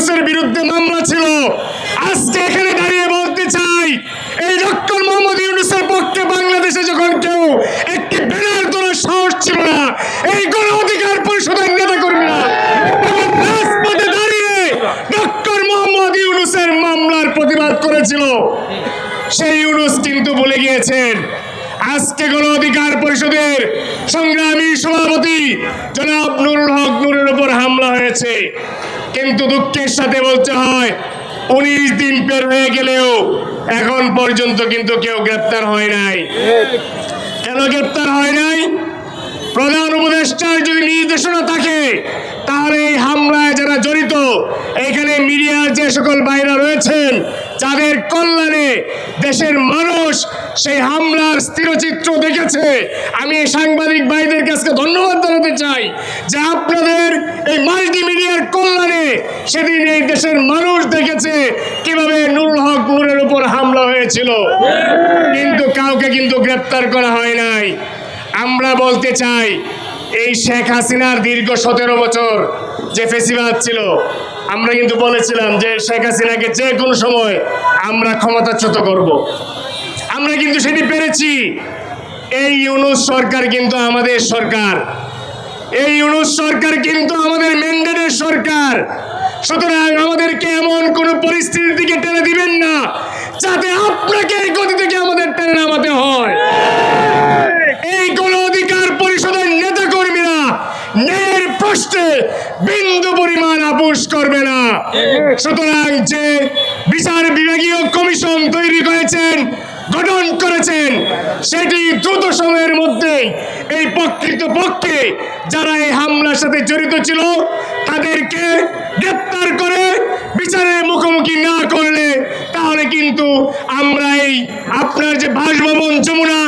ইউনুসের বিরুদ্ধে মামলা ছিল। আজকে এখানে দাঁড়িয়ে বলতে চাই, এই ডক্টর মোহাম্মদ ইউনুসের পক্ষে বাংলাদেশে যখন কেউ একটি ব্যানার তোলার সাহস ছিল না, এই গণ অধিকার পরিষদের নেতা কর্মীরা রাজপথে দাঁড়িয়ে ডক্টর মোহাম্মদ ইউনুসের মামলার প্রতিবাদ করেছিল। সেই ইউনুস কিন্তু বলে গিয়েছেন, আজকে গণ অধিকার পরিষদের সংগ্রামী সভাপতি জনাব নুরুল হক নুরের উপর হামলা হয়েছে। কিন্তু দুঃখের সাথে বলতে হয়, উনিশ দিন পের হয়ে গেলেও এখন পর্যন্ত কিন্তু কেউ গ্রেপ্তার হয় নাই। কেন গ্রেপ্তার হয় নাই? প্রধান উপদেষ্টার যদি নির্দেশনা থাকে, তাহলে এই হামলায় যারা জড়িত, এখানে মিডিয়ার যে সকল বাইরা রয়েছেন, যাদের কল্যাণে দেশের মানুষ সেই হামলার স্থিরচিত্র দেখেছে, আমি এই সাংবাদিক ভাইদের কাছে ধন্যবাদ জানাতে চাই যে আপনাদের এই সেদিন এই দেশের মানুষ দেখেছে কীভাবে নুরুল হক নূরের উপর হামলা হয়েছিল। কিন্তু কাউকে কিন্তু গ্রেপ্তার করা হয় নাই। আমরা বলতে চাই, এই শেখ হাসিনার দীর্ঘ সতেরো বছর যে ফেসিবাদ ছিল, আমরা কিন্তু বলেছিলাম যে শেখ হাসিনাকে যে কোনো সময় আমরা ক্ষমতাচ্যুত করব। আমরা কিন্তু সেটি পেরেছি। এই ইউনুস সরকার কিন্তু আমাদের সরকার। এই ইউনুস সরকার কিন্তু আমাদের ম্যান্ডেটের সরকার। সুতরাং আমাদেরকে এমন কোনো পরিস্থিতির দিকে টেনে দিবেন না, যাতে আপনাকে এই গতি থেকে আমাদের টেনে নামাতে হয়। এই গণ অধিকার পরিষদের নেতা কর্মীরা ন্যায়ের প্রশ্নে বিন্দু পরিমাণ আপোষ করবে না। সুতরাং যে বিচার বিভাগীয় কমিশন তৈরি করেছেন, গঠন করেছেন, সেটি দ্রুত সময়ের মধ্যে এই প্রকৃত পক্ষে যারা এই হামলার সাথে জড়িত ছিল তাদেরকে গ্রেপ্তার করে বিচারের মুখোমুখি না করলে, তাহলে কিন্তু আমরা এই আপনার যে বাসভবন যমুনা,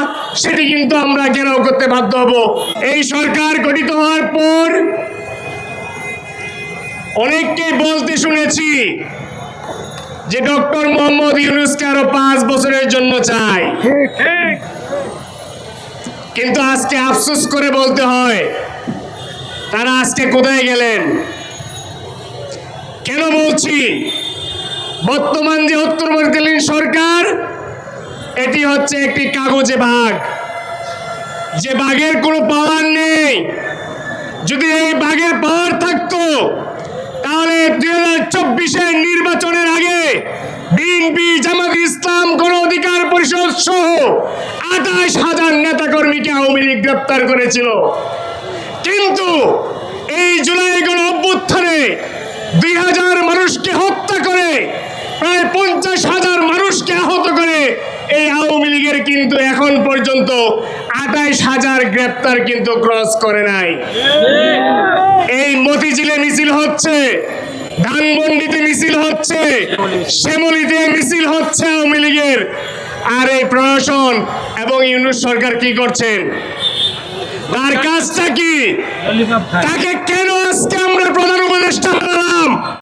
সেটি কিন্তু আমরা ঘেরাও করতে বাধ্য হব। এই সরকার গঠিত হওয়ার পর অনেককে বলতে শুনেছি যে ডক্টর মোহাম্মদ ইউনুসকে আরও পাঁচ বছরের জন্য চাই। কিন্তু আজকে আফসোস করে বলতে হয়, তারা আজকে কোথায় গেলেন? কেন বলছি? বর্তমান যে উত্তরবর্তীকালীন সরকার, এটি হচ্ছে একটি কাগজে বাঘ। যে বাঘের কোনো পাওয়ার নেই। যদি এই বাঘের পাওয়ার থাকতো, তাহলে দুই হাজার নির্বাচনের আগে বিএনপি, জামাত ইসলাম, গণ অধিকার পরিষদ সহ আঠাশ হাজার নেতাকর্মীকে আওয়ামী লীগ গ্রেপ্তার করেছিল। কিন্তু এই জুলাই গণ অভ্যুত্থানে দুই হাজার মানুষকে হত্যা করে, প্রায় পঞ্চাশ হাজার মানুষকে আহত করে, এই আওয়ামী লীগের কিন্তু এখন পর্যন্ত আঠাইশ হাজার গ্রেপ্তার কিন্তু ক্রস করে নাই। এই মতিঝিলে মিছিল হচ্ছে, ধানমন্ডিতে মিছিল হচ্ছে, শ্যামলিতে মিছিল হচ্ছে আওয়ামী লীগের। আর এই প্রশাসন এবং ইউনুস সরকার কি করছেন? তার কাজটা কি? তাকে কেন আজকে আমরা প্রধান উপদেষ্টা